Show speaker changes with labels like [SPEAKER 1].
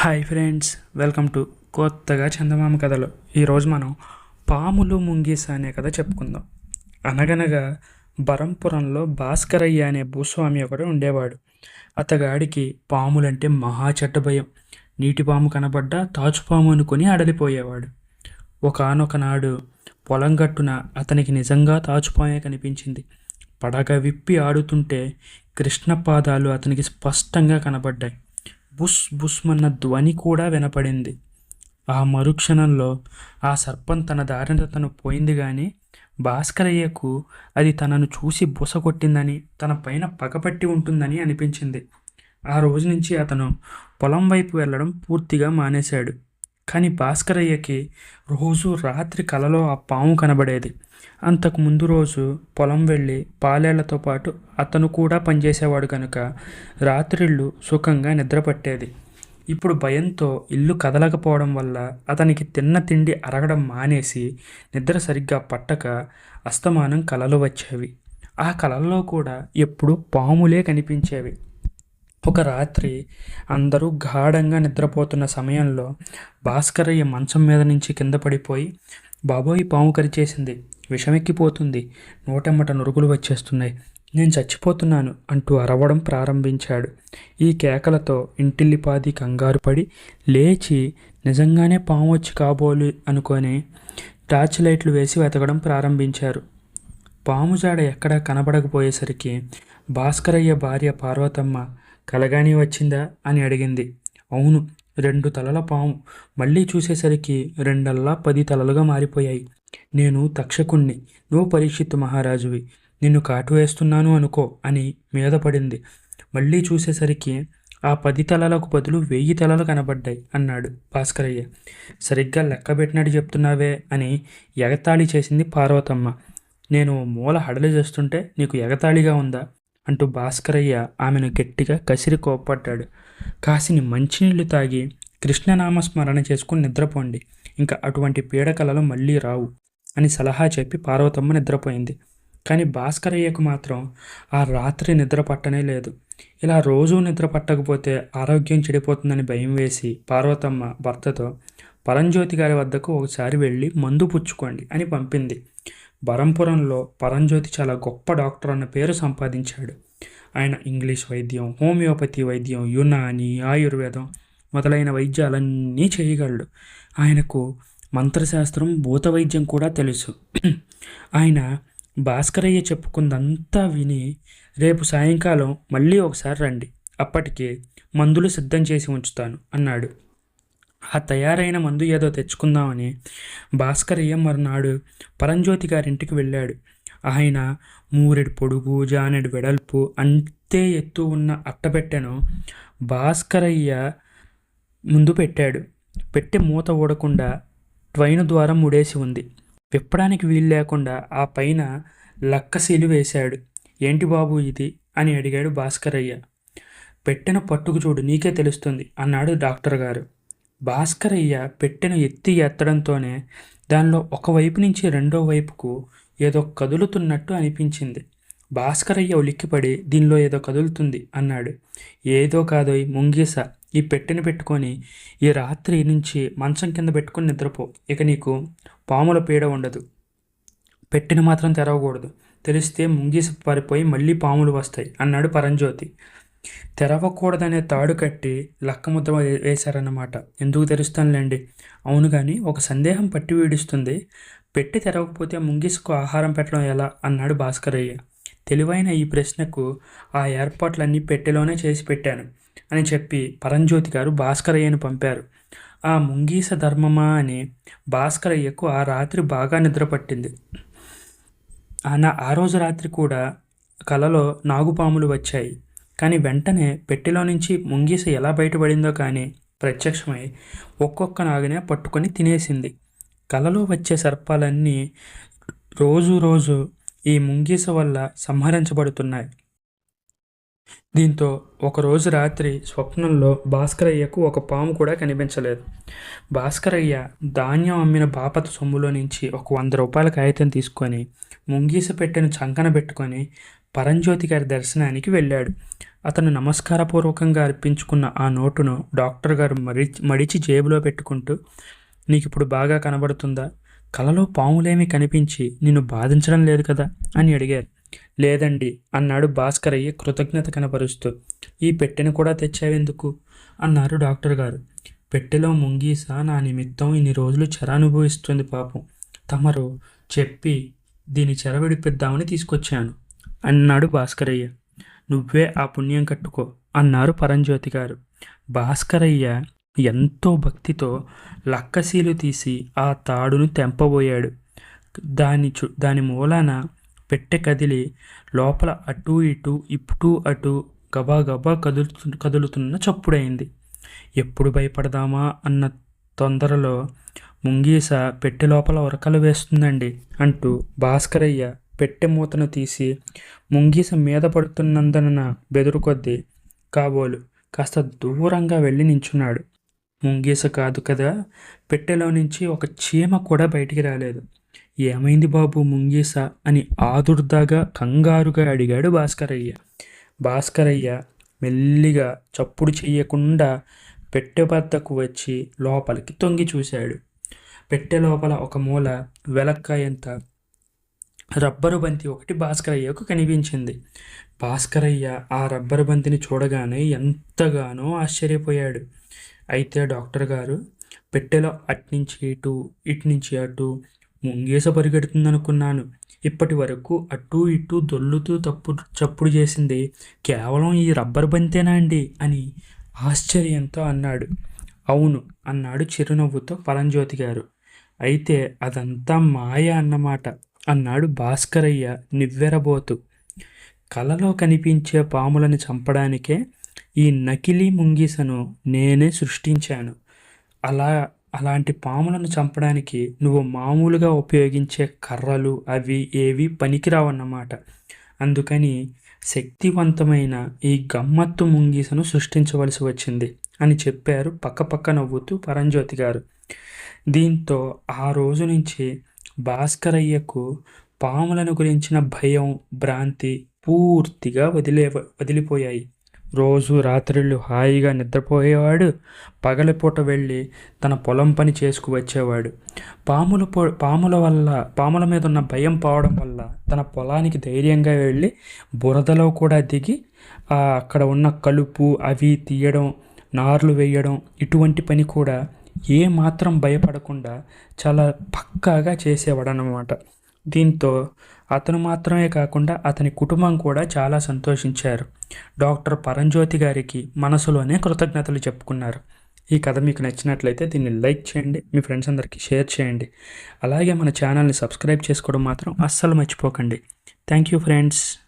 [SPEAKER 1] Hi friends welcome to కొత్తగా చందమామ కథలు. ఈరోజు మనం పాములు ముంగీస అనే కథ చెప్పుకుందాం. అనగనగా బరంపురంలో భాస్కరయ్య అనే భూస్వామి ఒకడు ఉండేవాడు. అతగాడికి పాములంటే మహా చెడ్డ భయం. నీటి పాము కనబడ్డా తాచుపాము అనుకుని అడలిపోయేవాడు. ఒకనొకనాడు పొలం గట్టున అతనికి నిజంగా తాచుపామే కనిపించింది. పడగ విప్పి ఆడుతుంటే కృష్ణ పాదాలు అతనికి స్పష్టంగా కనబడ్డాయి. బుస్ బుస్మన్న ధ్వని కూడా వినపడింది. ఆ మరుక్షణంలో ఆ సర్పం తన దారిన తను పోయింది కానీ భాస్కరయ్యకు అది తనను చూసి బుస కొట్టిందని తన పైన పగపట్టి ఉంటుందని అనిపించింది. ఆ రోజు నుంచి అతను పొలం వైపు వెళ్ళడం పూర్తిగా మానేశాడు. కానీ భాస్కరయ్యకి రోజు రాత్రి కలలో ఆ పాము కనబడేది. అంతకు ముందు రోజు పొలం వెళ్ళి పాలేళ్ళతో పాటు అతను కూడా పనిచేసేవాడు కనుక రాత్రిళ్ళు సుఖంగా నిద్రపట్టేది. ఇప్పుడు భయంతో ఇల్లు కదలకపోవడం వల్ల అతనికి తిన్న తిండి అరగడం మానేసి నిద్ర సరిగ్గా పట్టక అస్తమానం కలలు వచ్చేవి. ఆ కలల్లో కూడా ఎప్పుడు పాములే కనిపించేవి. ఒక రాత్రి అందరూ గాఢంగా నిద్రపోతున్న సమయంలో భాస్కరయ్య మంచం మీద నుంచి కింద పడిపోయి బాబోయ్ పాము కరిచేసింది. విషమెక్కిపోతుంది. నోటెమ్మట నురుగులు వచ్చేస్తున్నాయి. నేను చచ్చిపోతున్నాను అంటూ అరవడం ప్రారంభించాడు. ఈ కేకలతో ఇంటిల్లిపాది కంగారు పడి లేచి నిజంగానే పాము వచ్చి కాబోలు అనుకొని టార్చ్ లైట్లు వేసి వెతకడం ప్రారంభించారు. పాము జాడ ఎక్కడా కనబడకపోయేసరికి భాస్కరయ్య భార్య పార్వతమ్మ కలగాని వచ్చిందా అని అడిగింది. అవును రెండు తలల పాము. మళ్ళీ చూసేసరికి రెండల్లా పది తలలుగా మారిపోయాయి. నేను తక్షకుణ్ణి. నువ్వు పరీక్షిత్తు మహారాజువి. నిన్ను కాటు వేస్తున్నాను అనుకో అని మీద పడింది. మళ్ళీ చూసేసరికి ఆ పది తలలకు బదులు వెయ్యి తలలు కనబడ్డాయి అన్నాడు భాస్కరయ్య. సరిగ్గా లెక్క పెట్టినట్టు చెప్తున్నావే అని ఎగతాళి చేసింది పార్వతమ్మ. నేను మూల హడలు చేస్తుంటే నీకు ఎగతాళిగా ఉందా? అంటూ భాస్కరయ్య ఆమెను గట్టిగా కసిరి కోప్పడ్డాడు. కాసిని మంచినీళ్ళు తాగి కృష్ణనామ స్మరణ చేసుకుని నిద్రపోండి. ఇంకా అటువంటి పీడకలలు మళ్ళీ రావు అని సలహా చెప్పి పార్వతమ్మ నిద్రపోయింది. కానీ భాస్కరయ్యకు మాత్రం ఆ రాత్రి నిద్ర పట్టనే లేదు. ఇలా రోజూ నిద్ర పట్టకపోతే ఆరోగ్యం చెడిపోతుందని భయం వేసి పార్వతమ్మ భర్తతో పరంజ్యోతి గారి వద్దకు ఒకసారి వెళ్ళి మందు పుచ్చుకోండి అని పంపింది. బరంపురంలో పరంజ్యోతి చాలా గొప్ప డాక్టర్ అన్న పేరు సంపాదించాడు. ఆయన ఇంగ్లీష్ వైద్యం హోమియోపతి వైద్యం యునాని ఆయుర్వేదం మొదలైన వైద్యాలన్నీ చేయగలడు. ఆయనకు మంత్రశాస్త్రం భూత వైద్యం కూడా తెలుసు. ఆయన భాస్కరయ్య చెప్పుకుందంతా విని రేపు సాయంకాలం మళ్ళీ ఒకసారి రండి. అప్పటికే మందులు సిద్ధం చేసి ఉంచుతాను అన్నాడు. ఆ తయారైన మందు ఏదో తెచ్చుకుందామని భాస్కరయ్య మరునాడు పరంజ్యోతి గారింటికి వెళ్ళాడు. ఆయన మూరెడు పొడుగు జానెడు వెడల్పు అంతే ఎత్తు ఉన్న అట్టపెట్టెను భాస్కరయ్య ముందు పెట్టాడు. పెట్టె మూత ఊడకుండా ట్వైన్ ద్వారా ముడేసి ఉంది. విప్పడానికి వీలు లేకుండా ఆ పైన లక్కసీలు వేశాడు. ఏంటి బాబు ఇది? అని అడిగాడు భాస్కరయ్య పెట్టెను పట్టుకు చూడు నీకే తెలుస్తుంది అన్నాడు డాక్టర్ గారు. భాస్కరయ్య పెట్టెను ఎత్తి ఎత్తడంతోనే దానిలో ఒకవైపు నుంచి రెండో వైపుకు ఏదో కదులుతున్నట్టు అనిపించింది. భాస్కరయ్య ఉలిక్కిపడి దీనిలో ఏదో కదులుతుంది అన్నాడు. ఏదో కాదో ముంగీస ఈ పెట్టెని పెట్టుకొని ఈ రాత్రి నుంచి మంచం కింద పెట్టుకొని నిద్రపో ఇక నీకు పాముల పీడ ఉండదు. పెట్టెను మాత్రం తెరవకూడదు. తెలిస్తే ముంగీస పారిపోయి మళ్ళీ పాములు వస్తాయి అన్నాడు పరంజ్యోతి. తెరవకూడదనే తాడు కట్టి లక్కముద్ద వేశారన్నమాట. ఎందుకు తెరుస్తానులేండి? అవును కానీ ఒక సందేహం పట్టి వీడిస్తుంది. పెట్టి తెరవకపోతే ముంగిసుకు ఆహారం పెట్టడం ఎలా? అన్నాడు భాస్కరయ్య. తెలివైన ఈ ప్రశ్నకు ఆ ఏర్పాట్లన్నీ పెట్టెలోనే చేసి పెట్టాను అని చెప్పి పరంజ్యోతి గారు భాస్కరయ్యను పంపారు. ఆ ముంగీస ధర్మమా అని భాస్కరయ్యకు ఆ రాత్రి బాగా నిద్ర పట్టింది. ఆయన ఆ రోజు రాత్రి కూడా కలలో నాగుపాములు వచ్చాయి. కానీ వెంటనే పెట్టెలో నుంచి ముంగీస ఎలా బయటపడిందో కానీ ప్రత్యక్షమై ఒక్కొక్క నాగనే పట్టుకొని తినేసింది. కలలో వచ్చే సర్పాలన్నీ రోజు రోజు ఈ ముంగీస వల్ల సంహరించబడుతున్నాయి. దీంతో ఒకరోజు రాత్రి స్వప్నంలో భాస్కరయ్యకు ఒక పాము కూడా కనిపించలేదు. భాస్కరయ్య ధాన్యం అమ్మిన బాపత సొమ్ములో నుంచి ఒక వంద రూపాయల కాగితం తీసుకొని ముంగీస పెట్టెను చంకన పెట్టుకొని పరంజ్యోతి గారి దర్శనానికి వెళ్ళాడు. అతను నమస్కారపూర్వకంగా అర్పించుకున్న ఆ నోటును డాక్టర్ గారు మడిచి మడిచి జేబులో పెట్టుకుంటూ నీకు ఇప్పుడు బాగా కనబడుతుందా? కలలో పాములేమి కనిపించి నిన్ను బాధించడం లేదు కదా? అని అడిగారు. లేదండి అన్నాడు భాస్కరయ్య కృతజ్ఞత కనపరుస్తూ. ఈ పెట్టెను కూడా తెచ్చావెందుకు? అన్నారు డాక్టర్ గారు. పెట్టెలో ముంగీస నా నిమిత్తం ఇన్ని రోజులు చరానుభవిస్తుంది పాపం. తమరు చెప్పి దీని చెర విడిపిద్దామని తీసుకొచ్చాను. అన్నాడు భాస్కరయ్య. నువ్వే ఆ పుణ్యం కట్టుకో అన్నారు పరంజ్యోతి గారు. భాస్కరయ్య ఎంతో భక్తితో లక్కసీలు తీసి ఆ తాడును తెంపబోయాడు. దాని చు దాని మూలాన పెట్టె కదిలి లోపల అటు ఇటు ఇటు అటు గబా గబా కదులుతు కదులుతున్న చప్పుడైంది. ఎప్పుడు భయపడదామా అన్న తొందరలో ముంగీస పెట్టె లోపల ఉరకలు వేస్తుందండి అంటూ భాస్కరయ్య పెట్టె మూతను తీసి ముంగీస మీద పడుతున్నందున బెదురు కొద్దీ కాబోలు కాస్త దూరంగా వెళ్ళి నించున్నాడు. ముంగీస కాదు కదా పెట్టెలో నుంచి ఒక చీమ కూడా బయటికి రాలేదు. ఏమైంది బాబు ముంగీస అని ఆదుర్దాగా కంగారుగా అడిగాడు భాస్కరయ్య. భాస్కరయ్య మెల్లిగా చప్పుడు చెయ్యకుండా పెట్టె వద్దకు వచ్చి లోపలికి తొంగి చూశాడు. పెట్టె లోపల ఒక మూల వెలక్కాయంత రబ్బరు బంతి ఒకటి భాస్కరయ్యకు కనిపించింది. భాస్కరయ్య ఆ రబ్బరు బంతిని చూడగానే ఎంతగానో ఆశ్చర్యపోయాడు. అయితే డాక్టర్ గారు పెట్టెలో అట్నుంచి ఇటు ఇటు నుంచి అటు ముంగేస పరిగెడుతుందనుకున్నాను. ఇప్పటి వరకు అటు ఇటు దొల్లుతూ తప్పుడు చప్పుడు చేసింది కేవలం ఈ రబ్బర్ బంతేనా అండి? అని ఆశ్చర్యంతో అన్నాడు. అవును అన్నాడు చిరునవ్వుతో పరంజ్యోతి గారు. అయితే అదంతా మాయ అన్నమాట. అన్నాడు భాస్కరయ్య నివ్వెరబోతు. కలలో కనిపించే పాములను చంపడానికే ఈ నకిలీ ముంగీసను నేనే సృష్టించాను. అలా అలాంటి పాములను చంపడానికి నువ్వు మామూలుగా ఉపయోగించే కర్రలు అవి ఏవి పనికిరావన్నమాట. అందుకని శక్తివంతమైన ఈ గమ్మత్తు ముంగీసను సృష్టించవలసి వచ్చింది అని చెప్పారు పక్కపక్క నవ్వుతూ పరంజ్యోతి గారు. దీంతో ఆ రోజు నుంచి భాస్కరయ్యకు పాములను గురించిన భయం భ్రాంతి పూర్తిగా వదిలే వదిలిపోయాయి. రోజు రాత్రిళ్ళు హాయిగా నిద్రపోయేవాడు పగలపూట వెళ్ళి తన పొలం పని చేసుకు వచ్చేవాడు. పాముల పొ పాముల వల్ల పాముల మీద ఉన్న భయం పోవడం వల్ల తన పొలానికి ధైర్యంగా వెళ్ళి బురదలో కూడా దిగి అక్కడ ఉన్న కలుపు అవి తీయడం నార్లు వేయడం ఇటువంటి పని కూడా ఏ మాత్రం భయపడకుండా చాలా పక్కాగా చేసేవాడు అనమాట దీంతో అతను మాత్రమే కాకుండా అతని కుటుంబం కూడా చాలా సంతోషించారు. డాక్టర్ పరంజ్యోతి గారికి మనసులోనే కృతజ్ఞతలు చెప్పుకున్నారు. ఈ కథ మీకు నచ్చినట్లయితే దీన్ని లైక్ చేయండి మీ ఫ్రెండ్స్ అందరికీ షేర్ చేయండి. అలాగే మన ఛానల్ని సబ్స్క్రైబ్ చేసుకోవడం మాత్రం అస్సలు మర్చిపోకండి. Thank you friends.